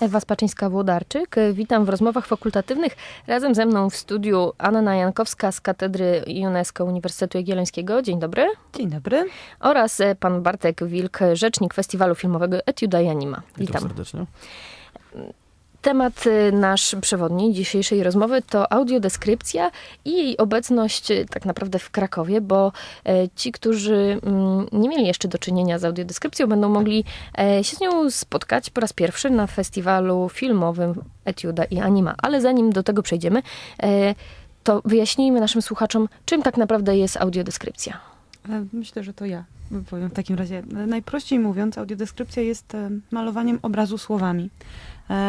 Ewa Spaczyńska-Włodarczyk. Witam w rozmowach fakultatywnych. Razem ze mną w studiu Anna Jankowska z Katedry UNESCO Uniwersytetu Jagiellońskiego. Dzień dobry. Dzień dobry. Oraz e, pan Bartek Wilk, rzecznik Festiwalu Filmowego Etiuda i Anima. Witam Witam. serdecznie. Temat y, nasz przewodni dzisiejszej rozmowy to audiodeskrypcja i jej obecność y, tak naprawdę w Krakowie, bo e, ci, którzy mm, nie mieli jeszcze do czynienia z audiodeskrypcją, będą mogli e, się z nią spotkać po raz pierwszy na festiwalu filmowym Etiuda i Anima. Ale zanim do tego przejdziemy, e, to wyjaśnijmy naszym słuchaczom, czym tak naprawdę jest audiodeskrypcja. E, Myślę, że to ja powiem w takim razie. E, Najprościej mówiąc, audiodeskrypcja jest e, malowaniem obrazu słowami.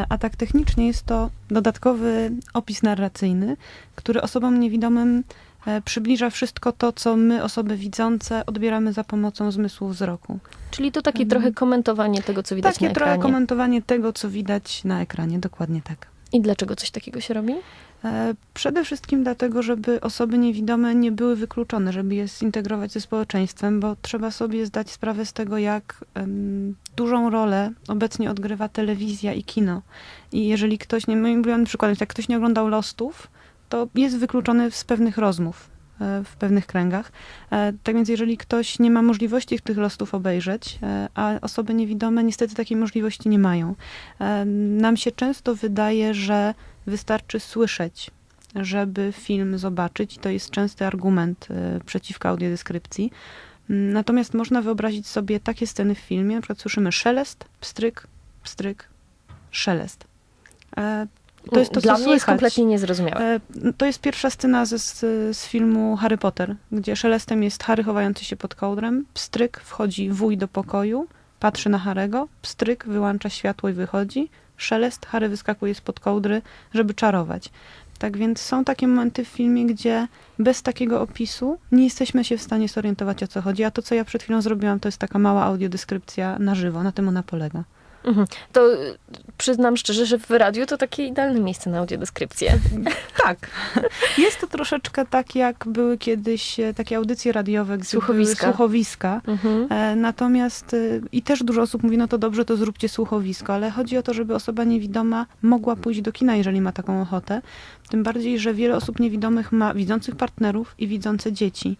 A tak technicznie jest to dodatkowy opis narracyjny, który osobom niewidomym przybliża wszystko to, co my, osoby widzące, odbieramy za pomocą zmysłu wzroku. Czyli to takie trochę komentowanie tego, co widać Takie na trochę ekranie. komentowanie tego, co widać na ekranie. Dokładnie tak. I dlaczego coś takiego się robi? E, Przede wszystkim dlatego, żeby osoby niewidome nie były wykluczone, żeby je zintegrować ze społeczeństwem, bo trzeba sobie zdać sprawę z tego, jak dużą rolę obecnie odgrywa telewizja i kino. I jeżeli ktoś, nie, moim ulubionym przykładem, jak ktoś nie oglądał Lostów, to jest wykluczony z pewnych rozmów w pewnych kręgach. E, Tak więc jeżeli ktoś nie ma możliwości tych lostów obejrzeć, e, a osoby niewidome niestety takiej możliwości nie mają. E, Nam się często wydaje, że wystarczy słyszeć, żeby film zobaczyć. To jest częsty argument e, przeciwko audiodeskrypcji. Mm, Natomiast można wyobrazić sobie takie sceny w filmie, na przykład słyszymy szelest, pstryk, pstryk, szelest. To jest to, Dla mnie jest kompletnie niezrozumiałe. E, To jest pierwsza scena z, z, z filmu Harry Potter, gdzie szelestem jest Harry chowający się pod kołdrem, pstryk, wchodzi wuj do pokoju, patrzy na Harego, pstryk, wyłącza światło i wychodzi, szelest, Harry wyskakuje spod kołdry, żeby czarować. Tak więc są takie momenty w filmie, gdzie bez takiego opisu nie jesteśmy się w stanie zorientować o co chodzi, a to, co ja przed chwilą zrobiłam, to jest taka mała audiodeskrypcja na żywo, na tym ona polega. Mhm. To y, przyznam szczerze, że w radiu to takie idealne miejsce na audiodeskrypcję. Tak. Jest to troszeczkę tak, jak były kiedyś e, takie audycje radiowe, gdzie Słuchowiska. słuchowiska. Mhm. E, Natomiast e, i też dużo osób mówi, no to dobrze, to zróbcie słuchowisko, ale chodzi o to, żeby osoba niewidoma mogła pójść do kina, jeżeli ma taką ochotę. Tym bardziej, że wiele osób niewidomych ma widzących partnerów i widzące dzieci.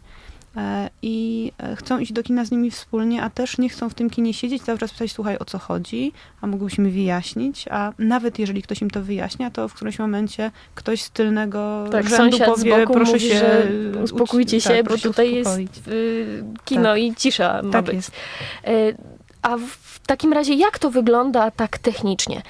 E, I e, chcą iść do kina z nimi wspólnie, a też nie chcą w tym kinie siedzieć, cały czas pytać, słuchaj, o co chodzi, a mógłbyś mi wyjaśnić, a nawet jeżeli ktoś im to wyjaśnia, to w którymś momencie ktoś z tylnego Tak, rzędu powie, z boku proszę mówi, się uspokójcie się, tak, bo tutaj jest uspokoić. y, kino Tak. i cisza ma Tak być. jest. E, A w takim razie jak to wygląda tak technicznie?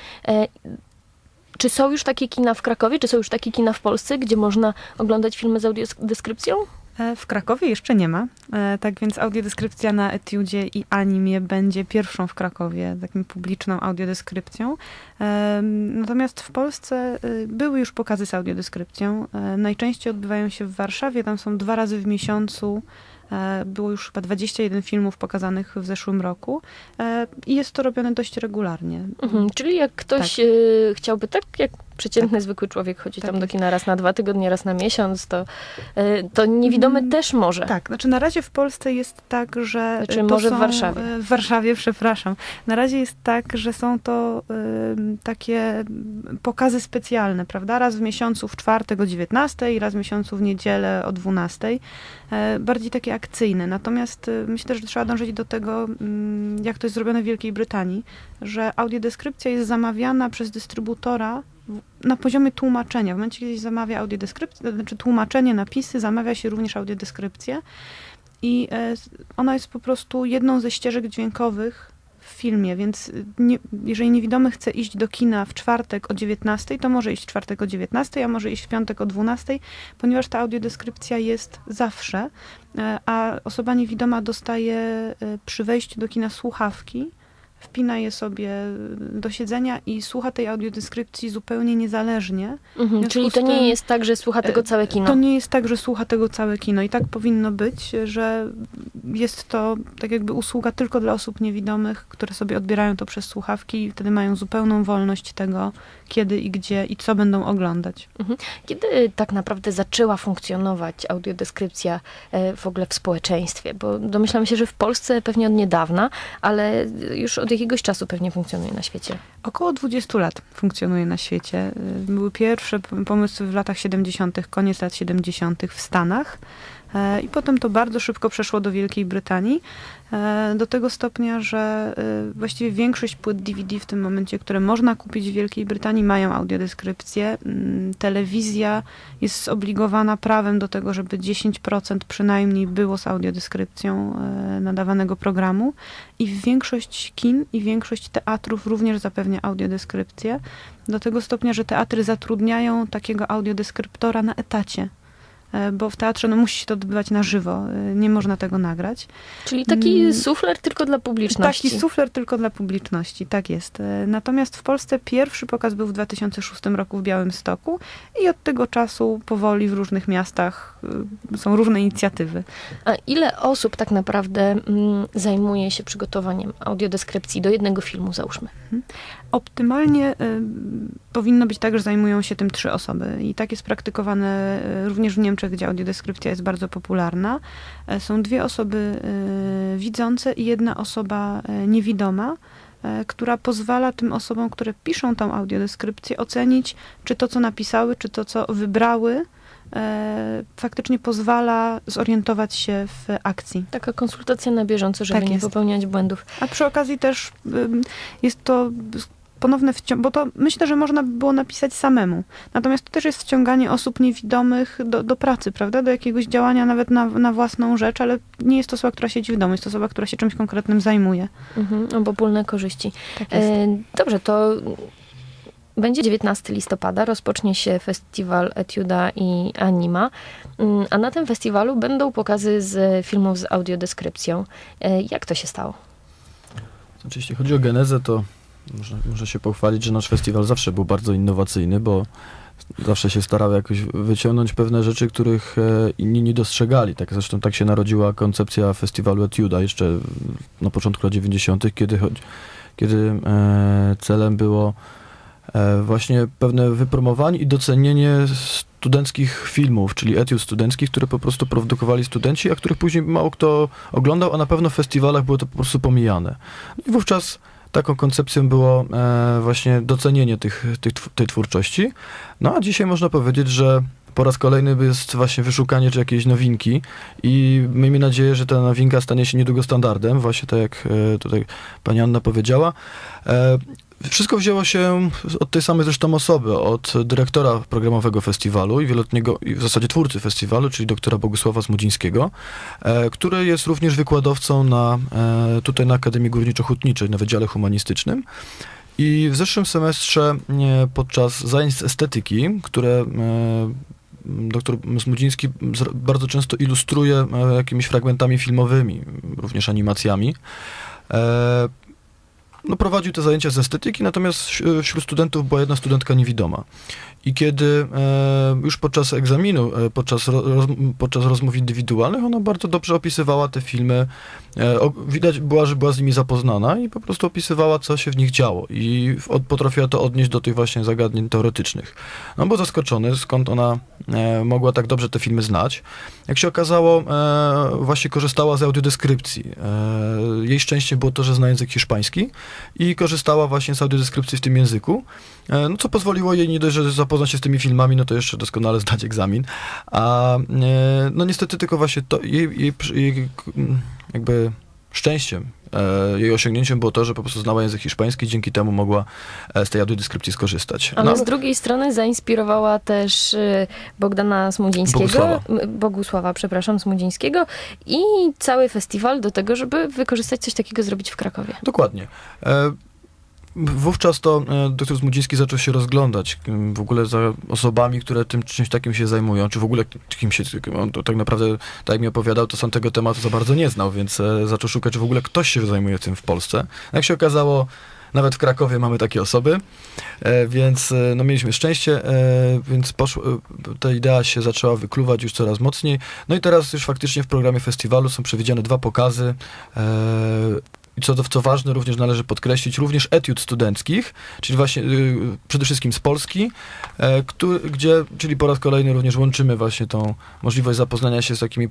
Czy są już takie kina w Krakowie, czy są już takie kina w Polsce, gdzie można oglądać filmy z audiodeskrypcją? E, W Krakowie jeszcze nie ma, e, tak więc audiodeskrypcja na Etiudzie i Animie będzie pierwszą w Krakowie, taką publiczną audiodeskrypcją. E, Natomiast w Polsce były już pokazy z audiodeskrypcją. Najczęściej odbywają się w Warszawie, tam są dwa razy w miesiącu. Było już chyba 21 filmów pokazanych w zeszłym roku i jest to robione dość regularnie. Mhm. Czyli jak ktoś Tak. chciałby, tak jak przeciętny, zwykły człowiek chodzi Tak tam do kina raz na dwa tygodnie, raz na miesiąc, to, e, to niewidomy Mm, też może. Tak, znaczy na razie w Polsce jest tak, że. Znaczy to może w są, Warszawie. e, W Warszawie, przepraszam. Na razie jest tak, że są to em, takie pokazy specjalne, prawda? Raz w miesiącu w czwartek o 19 i raz w miesiącu w niedzielę o 12. E, Bardziej takie akcyjne. Natomiast e, myślę, że trzeba dążyć do tego, mm, jak to jest zrobione w Wielkiej Brytanii, że audiodeskrypcja jest zamawiana przez dystrybutora w- na poziomie tłumaczenia. W momencie, kiedy zamawia audiodeskrypcję, znaczy tłumaczenie, napisy, zamawia się również audiodeskrypcję. I e, ona jest po prostu jedną ze ścieżek dźwiękowych w filmie, więc nie, jeżeli niewidomy chce iść do kina w czwartek o 19, to może iść w czwartek o 19, a może iść w piątek o 12, ponieważ ta audiodeskrypcja jest zawsze, e, a osoba niewidoma dostaje e, przy wejściu do kina słuchawki, wpina je sobie do siedzenia i słucha tej audiodeskrypcji zupełnie niezależnie. Mhm. Czyli to nie tym, jest tak, że słucha tego e, całe kino. To nie jest tak, że słucha tego całe kino. I tak powinno być, że jest to tak jakby usługa tylko dla osób niewidomych, które sobie odbierają to przez słuchawki i wtedy mają zupełną wolność tego, kiedy i gdzie i co będą oglądać. Kiedy tak naprawdę zaczęła funkcjonować audiodeskrypcja e, w ogóle w społeczeństwie? Bo domyślam się, że w Polsce pewnie od niedawna, ale już od jakiegoś czasu pewnie funkcjonuje na świecie. Około 20 lat funkcjonuje na świecie. Y, Były pierwsze pomysły w latach 70., koniec lat 70. w Stanach. E, I potem to bardzo szybko przeszło do Wielkiej Brytanii, e, do tego stopnia, że e, właściwie większość płyt DVD w tym momencie, które można kupić w Wielkiej Brytanii, mają audiodeskrypcję. Mm, Telewizja jest zobligowana prawem do tego, żeby 10% przynajmniej było z audiodeskrypcją nadawanego programu. I większość kin i większość teatrów również zapewnia audiodeskrypcję. Do tego stopnia, że teatry zatrudniają takiego audiodeskryptora na etacie. E, Bo w teatrze no, musi się to odbywać na żywo, e, nie można tego nagrać. Czyli taki Mm. sufler tylko dla publiczności. Taki sufler tylko dla publiczności, tak jest. E, Natomiast w Polsce pierwszy pokaz był w 2006 roku w Białymstoku i od tego czasu powoli w różnych miastach są różne inicjatywy. A ile osób tak naprawdę mm, zajmuje się przygotowaniem audiodeskrypcji do jednego filmu, załóżmy? Optymalnie y, powinno być tak, że zajmują się tym trzy osoby. I tak jest praktykowane również w Niemczech, gdzie audiodeskrypcja jest bardzo popularna. E, Są dwie osoby y, widzące i jedna osoba y, niewidoma, która pozwala tym osobom, które piszą tą audiodeskrypcję, ocenić, czy to, co napisały, czy to, co wybrały, e, faktycznie pozwala zorientować się w akcji. Taka konsultacja na bieżąco, żeby Tak nie popełniać błędów. A przy okazji też jest to ponowne wciąganie, bo to myślę, że można by było napisać samemu. Natomiast to też jest wciąganie osób niewidomych do, do pracy, prawda? Do jakiegoś działania nawet na, na własną rzecz, ale nie jest to osoba, która siedzi w domu, jest to osoba, która się czymś konkretnym zajmuje. Mhm, obopólne korzyści. Tak jest. E, dobrze, to będzie 19 listopada, rozpocznie się festiwal Etiuda i Anima, Mm, a na tym festiwalu będą pokazy z filmów z audiodeskrypcją. E, jak to się stało? Znaczy, jeśli chodzi o genezę, to można, można się pochwalić, że nasz festiwal zawsze był bardzo innowacyjny, bo zawsze się starał jakoś wyciągnąć pewne rzeczy, których e, inni nie dostrzegali. Tak, zresztą tak się narodziła koncepcja festiwalu Etiuda jeszcze na początku lat 90., kiedy, kiedy e, celem było e, właśnie pewne wypromowanie i docenienie studenckich filmów, czyli etiud studenckich, które po prostu produkowali studenci, a których później mało kto oglądał, a na pewno w festiwalach było to po prostu pomijane. I wówczas taką koncepcją było e, właśnie docenienie tych, tych, tej twórczości. No a dzisiaj można powiedzieć, że po raz kolejny jest właśnie wyszukanie czy jakiejś nowinki i miejmy nadzieję, że ta nowinka stanie się niedługo standardem, właśnie tak jak e, tutaj pani Anna powiedziała. E, wszystko wzięło się od tej samej zresztą osoby, od dyrektora programowego festiwalu i wieloletniego, i w zasadzie twórcy festiwalu, czyli doktora Bogusława Smudzińskiego, e, który jest również wykładowcą na, tutaj na Akademii Górniczo-Hutniczej na Wydziale Humanistycznym. I w zeszłym semestrze podczas zajęć z estetyki, które doktor Smudziński bardzo często ilustruje e, jakimiś fragmentami filmowymi, również animacjami, e, no, prowadził te zajęcia z estetyki, natomiast wś- wśród studentów była jedna studentka niewidoma. I kiedy e, już podczas egzaminu, e, podczas, ro, roz, podczas rozmów indywidualnych, ona bardzo dobrze opisywała te filmy. E, widać była, że była z nimi zapoznana i po prostu opisywała, co się w nich działo. I potrafiła to odnieść do tych właśnie zagadnień teoretycznych. No, był zaskoczony, skąd ona e, mogła tak dobrze te filmy znać. Jak się okazało, e, właśnie korzystała z audiodeskrypcji. E, jej szczęściem było to, że zna język hiszpański i korzystała właśnie z audiodeskrypcji w tym języku, e, no co pozwoliło jej nie dość, że zapoznać się z tymi filmami, no to jeszcze doskonale zdać egzamin. A e, no niestety tylko właśnie to jej, jej, jej jakby szczęściem, jej osiągnięciem było to, że po prostu znała język hiszpański, dzięki temu mogła e, z tej audiodeskrypcji skorzystać. Ale No, z drugiej strony zainspirowała też y, Bogdana Smudzińskiego, Bogusława. Bogusława, przepraszam, Smudzińskiego i cały festiwal do tego, żeby wykorzystać coś takiego zrobić w Krakowie. Dokładnie. Wówczas to e, dr Zmudziński zaczął się rozglądać w ogóle za osobami, które tym czymś takim się zajmują, czy w ogóle kim się, on to tak naprawdę, tak jak mi opowiadał, to sam tego tematu za bardzo nie znał, więc e, zaczął szukać, czy w ogóle ktoś się zajmuje tym w Polsce. Jak się okazało, nawet w Krakowie mamy takie osoby, e, więc no, mieliśmy szczęście, więc poszło, ta idea się zaczęła wykluwać już coraz mocniej. No i teraz już faktycznie w programie festiwalu są przewidziane dwa pokazy. I co, co ważne, również należy podkreślić, również etiud studenckich, czyli właśnie y, przede wszystkim z Polski, e, który, gdzie, czyli po raz kolejny również łączymy właśnie tą możliwość zapoznania się z takimi